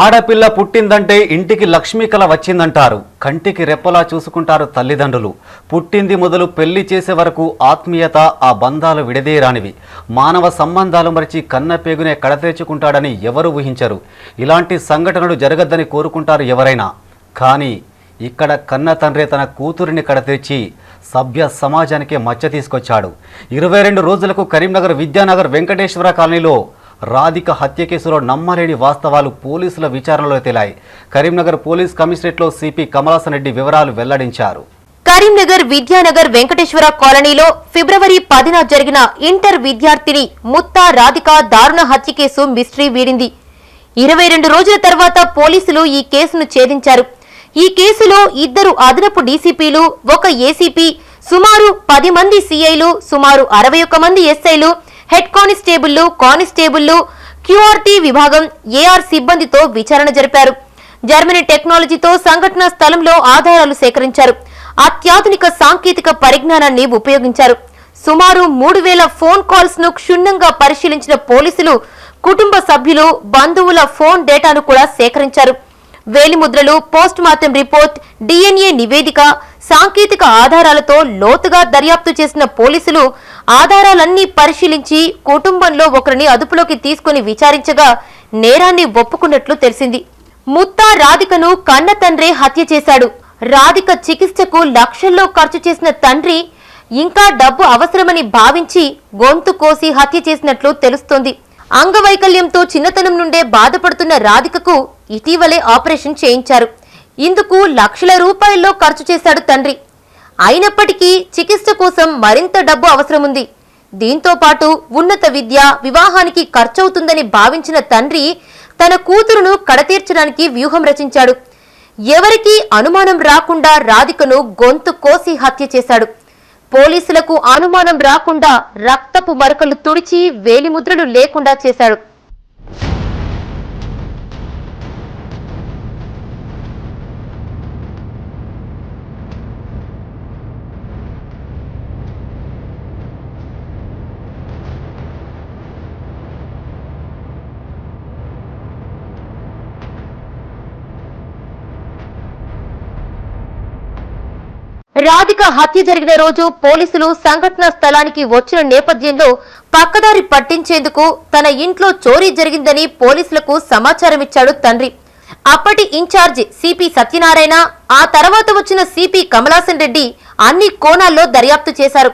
ఆడపిల్ల పుట్టిందంటే ఇంటికి లక్ష్మీ కళ వచ్చిందంటారు. కంటికి రెప్పలా చూసుకుంటారు తల్లిదండ్రులు. పుట్టింది మొదలు పెళ్ళి చేసే వరకు ఆత్మీయత ఆ బంధాలు విడదీయరానివి మానవ సంబంధాలు మరిచి కన్న పేగునే కడతేర్చుకుంటాడని ఎవరు ఊహించరు. ఇలాంటి సంఘటనలు జరగద్దని కోరుకుంటారు ఎవరైనా. కానీ ఇక్కడ కన్న తండ్రి తన కూతురిని కడతీర్చి సభ్య సమాజానికే మచ్చ తీసుకొచ్చాడు. ఇరవై రెండు రోజులకు కరీంనగర్ విద్యానగర్ వెంకటేశ్వర కాలనీలో రాధిక హత్య కేసులో నమ్మలేని వాస్తవాలు పోలీసుల విచారణలో తేలాయి. కరీంనగర్ పోలీస్ కమిషనరేట్లో సిపి కమలాసన్ రెడ్డి వివరాలు వెల్లడించారు. కరీంనగర్ విద్యానగర్ వెంకటేశ్వర కాలనీలో ఫిబ్రవరి పదిన జరిగిన ఇంటర్ విద్యార్థిని ముత్తా రాధిక దారుణ హత్య కేసు మిస్టరీ వీడింది. ఇరవై రెండు రోజుల తర్వాత పోలీసులు ఈ కేసును ఛేదించారు. ఈ కేసులో ఇద్దరు అదనపు డీసీపీలు ఒక ఏసీపీ సుమారు పది మంది సీఐలు సుమారు అరవై ఒక్క మంది ఎస్ఐలు హెడ్ కానిస్టేబుళ్ళు కానిస్టేబుళ్ళు క్యూఆర్టీ విభాగం ఏఆర్ సిబ్బందితో విచారణ జరిపారు. జర్మనీ టెక్నాలజీతో సంఘటన స్థలంలో ఆధారాలు సేకరించారు. అత్యాధునిక సాంకేతిక పరిజ్ఞానాన్ని ఉపయోగించారు. సుమారు మూడు వేల ఫోన్ కాల్స్ను క్షుణ్ణంగా పరిశీలించిన పోలీసులు కుటుంబ సభ్యులు బంధువుల ఫోన్ డేటాను కూడా సేకరించారు. వేలిముద్రలు పోస్ట్ మార్టం రిపోర్ట్ డిఎన్ఏ నివేదిక సాంకేతిక ఆధారాలతో లోతుగా దర్యాప్తు చేసిన పోలీసులు ఆధారాలన్నీ పరిశీలించి కుటుంబంలో ఒకరిని అదుపులోకి తీసుకుని విచారించగా నేరాన్ని ఒప్పుకున్నట్లు తెలిసింది. ముత్తా రాధికను కన్న తండ్రే హత్య చేశాడు. రాధిక చికిత్సకు లక్షల్లో ఖర్చు చేసిన తండ్రి ఇంకా డబ్బు అవసరమని భావించి గొంతు కోసి హత్య చేసినట్లు తెలుస్తోంది. అంగవైకల్యంతో చిన్నతనం నుండే బాధపడుతున్న రాధికకు ఇటీవలే ఆపరేషన్ చేయించారు. ఇందుకు లక్షల రూపాయల్లో ఖర్చు చేశాడు తండ్రి. అయినప్పటికీ చికిత్స కోసం మరింత డబ్బు అవసరముంది. దీంతో పాటు ఉన్నత విద్య వివాహానికి ఖర్చవుతుందని భావించిన తండ్రి తన కూతురును కడతీర్చడానికి వ్యూహం రచించాడు. ఎవరికీ అనుమానం రాకుండా రాధికను గొంతు కోసి హత్య చేశాడు. పోలీసులకు అనుమానం రాకుండా రక్తపు మరకలు తుడిచి వేలిముద్రలు లేకుండా చేశాడు. రాధిక హత్య జరిగిన రోజు పోలీసులు సంఘటన స్థలానికి వచ్చిన నేపథ్యంలో పక్కదారి పట్టించేందుకు తన ఇంట్లో చోరీ జరిగిందని పోలీసులకు సమాచారం ఇచ్చాడు తండ్రి. అప్పటి ఇన్ఛార్జ్ సిపి సత్యనారాయణ ఆ తర్వాత వచ్చిన సిపి కమలాసన్ రెడ్డి అన్ని కోణాల్లో దర్యాప్తు చేశారు.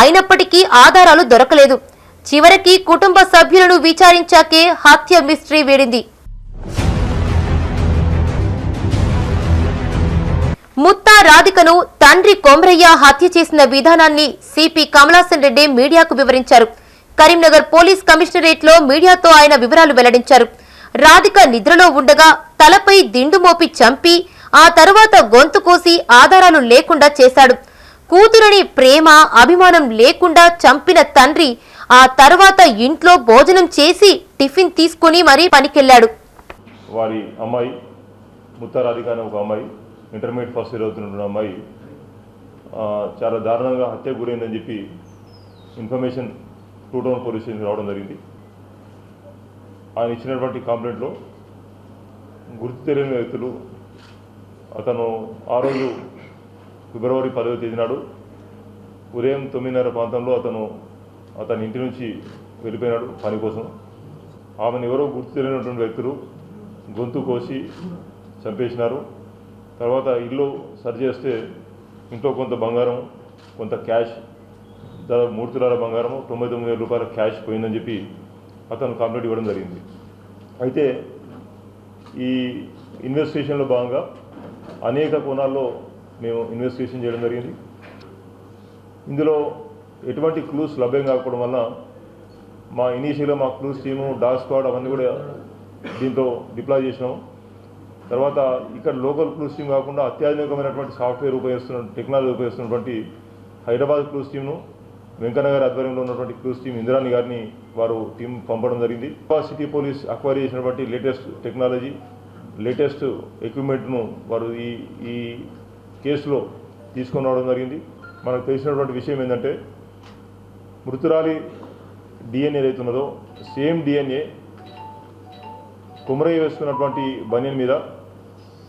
అయినప్పటికీ ఆధారాలు దొరకలేదు. చివరికి కుటుంబ సభ్యులను విచారించాకే హత్య మిస్టరీ వీడింది. ముత్తా రాధికను తండ్రి కొమరయ్య హత్య చేసిన విధానాన్ని సిపి కమలాసన్ రెడ్డి మీడియాకు వివరించారు. కరీంనగర్ పోలీస్ కమిషనరేట్లో మీడియాతో ఆయన వివరాలు వెల్లడించారు. రాధిక నిద్రలో ఉండగా తలపై దిండు మోపి చంపి ఆ తరువాత గొంతు కోసి ఆధారాలు లేకుండా చేశాడు. కూతురని ప్రేమ అభిమానం లేకుండా చంపిన తండ్రి ఆ తర్వాత ఇంట్లో భోజనం చేసి టిఫిన్ తీసుకుని మరీ పనికెళ్ళాడు వారి అమ్మాయి ముత్తారాధిక అనే ఒక అమ్మాయి. ఇంటర్మీడియట్ ఫస్ట్ ఇయర్ అవుతున్న అమ్మాయి చాలా దారుణంగా హత్య గురైందని చెప్పి information two town police station రావడం జరిగింది. ఆయన ఇచ్చినటువంటి కంప్లైంట్లో గుర్తు తెలియని వ్యక్తులు అతను ఆ రోజు ఫిబ్రవరి పదవ తేదీ నాడు ఉదయం తొమ్మిదిన్నర ప్రాంతంలో అతను అతని ఇంటి నుంచి వెళ్ళిపోయినాడు పని కోసం. ఆమెను ఎవరో గుర్తు తెలియనటువంటి వ్యక్తులు గొంతు కోసి చంపేసినారు. తర్వాత ఇల్లు సరి చేస్తే ఇంట్లో కొంత బంగారం కొంత క్యాష్ దాదాపు మూడు తులాల బంగారం తొంభై తొమ్మిది వేల రూపాయల క్యాష్ పోయిందని చెప్పి అతను కంప్లైంట్ ఇవ్వడం జరిగింది. అయితే ఈ ఇన్వెస్టిగేషన్లో భాగంగా అనేక కోణాల్లో మేము ఇన్వెస్టిగేషన్ చేయడం జరిగింది. ఇందులో ఎటువంటి క్లూస్ లభ్యం కాకపోవడం వల్ల మా ఇనీషియల్గా మా క్లూస్ టీము డాగ్ స్క్వాడ్ అవన్నీ కూడా దీంతో డిప్లాయ్ చేసినాము. తర్వాత ఇక్కడ లోకల్ క్లూస్ టీమ్ కాకుండా అత్యాధునికమైనటువంటి సాఫ్ట్వేర్ ఉపయోగిస్తున్న టెక్నాలజీ ఉపయోగిస్తున్నటువంటి హైదరాబాద్ క్లూస్ టీమ్ను వెంకన్నగారి ఆధ్వర్యంలో ఉన్నటువంటి క్లూస్ టీమ్ ఇందిరాని గారిని వారు టీం పంపడం జరిగింది. సిటీ పోలీస్ అక్వైర్ చేసినటువంటి లేటెస్ట్ టెక్నాలజీ లేటెస్ట్ ఎక్విప్మెంట్ను వారు ఈ ఈ కేసులో తీసుకొని రావడం జరిగింది. మనకు తెలిసినటువంటి విషయం ఏంటంటే మృతురాలి డిఎన్ఏ ఏదైతే ఉన్నదో సేమ్ డిఎన్ఏ కుమరయ్య వేసుకున్నటువంటి బనియన్ మీద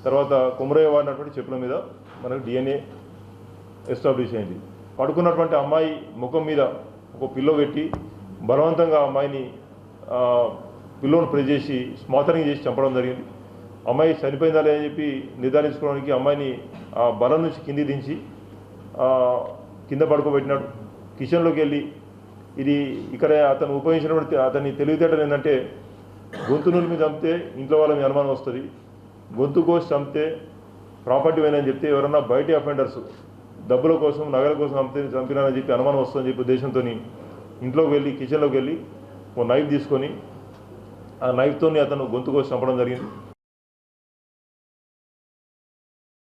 తర్వాత కుమరయ్య వాడినటువంటి చెప్పుల మీద మనకు డిఎన్ఏ ఎస్టాబ్లిష్ అయింది. పడుకున్నటువంటి అమ్మాయి ముఖం మీద ఒక పిల్లో పెట్టి బలవంతంగా అమ్మాయిని పిల్లోని ప్రెస్ చేసి స్మాతరింగ్ చేసి చంపడం జరిగింది. అమ్మాయి చనిపోయిందా లేదని చెప్పి నిర్ధారించుకోవడానికి అమ్మాయిని ఆ బలం నుంచి కింది దించి కింద పడుకోబెట్టినాడు. కిచెన్లోకి వెళ్ళి ఇది ఇక్కడ అతను ఉపయోగించినటువంటి అతని తెలివితేటలు ఏంటంటే గొంతు నూనె మీద చంపితే ఇంట్లో వాళ్ళ మీద అనుమానం వస్తుంది. గొంతు కోసి చంపితే ప్రాపర్టీ పోయినని చెప్తే ఎవరన్నా బయటి అఫెండర్స్ డబ్బుల కోసం నగల కోసం చంపితే చంపినానని చెప్పి అనుమానం వస్తుందని చెప్పి ఉద్దేశంతో ఇంట్లోకి వెళ్ళి కిచెన్లోకి వెళ్ళి ఓ నైఫ్ తీసుకొని ఆ నైఫ్తోని అతను గొంతు కోసి చంపడం జరిగింది.